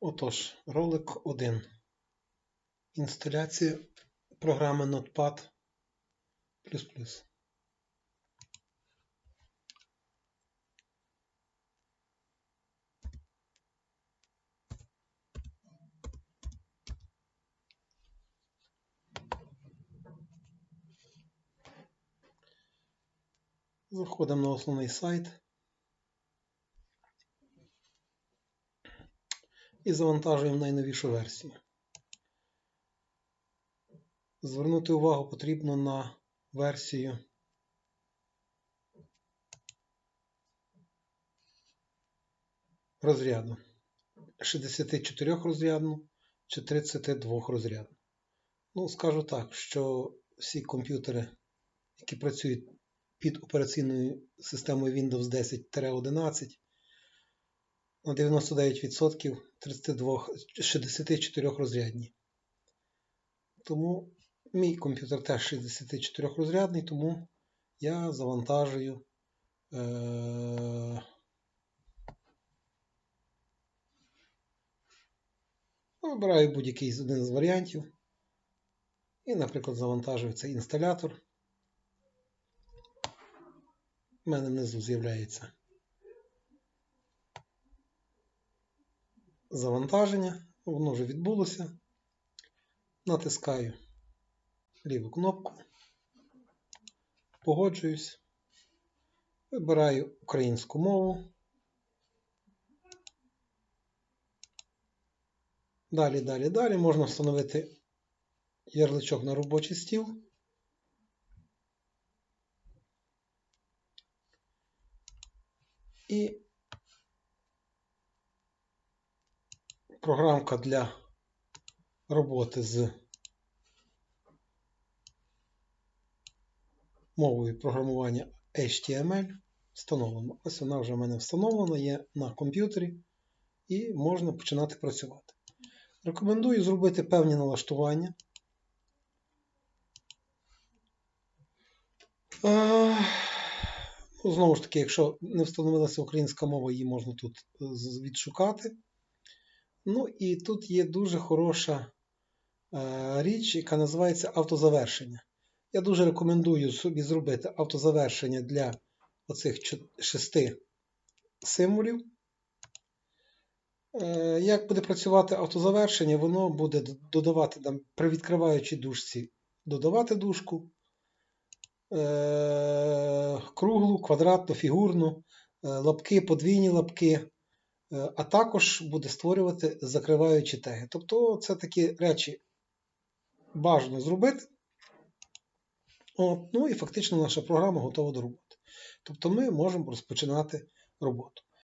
Отож, ролик 1. Інсталяція програми Notepad++. Заходимо на основний сайт. І завантажуємо найновішу версію. Звернути увагу потрібно на версію розряду 64 розрядну чи 32 розрядну. Ну, скажу так, що всі комп'ютери, які працюють під операційною системою Windows 10-11, на 99% 32, 64 розрядні. Тому мій комп'ютер теж 64 розрядний, тому я завантажую е- вибираю будь-який з один з варіантів. І, наприклад, завантажую цей інсталятор. У мене внизу з'являється завантаження, воно вже відбулося. Натискаю ліву кнопку, погоджуюсь, вибираю українську мову. Далі, далі, далі можна встановити ярличок на робочий стіл. І програмка для роботи з мовою програмування HTML встановлена. Ось вона вже в мене встановлена, є на комп'ютері і можна починати працювати. Рекомендую зробити певні налаштування. Ну, Знову ж таки, якщо не встановилася українська мова, її можна тут відшукати. Ну і тут є дуже хороша е, річ, яка називається автозавершення. Я дуже рекомендую собі зробити автозавершення для оцих шести символів. Е, як буде працювати автозавершення, воно буде додавати там, при відкриваючій дужці, додавати дужку, е, круглу, квадратну, фігурну, лапки, подвійні лапки. Е, а також буде створювати закриваючі теги. Тобто це такі речі бажано зробити. От, Ну і фактично наша програма готова до роботи. Тобто ми можемо розпочинати роботу.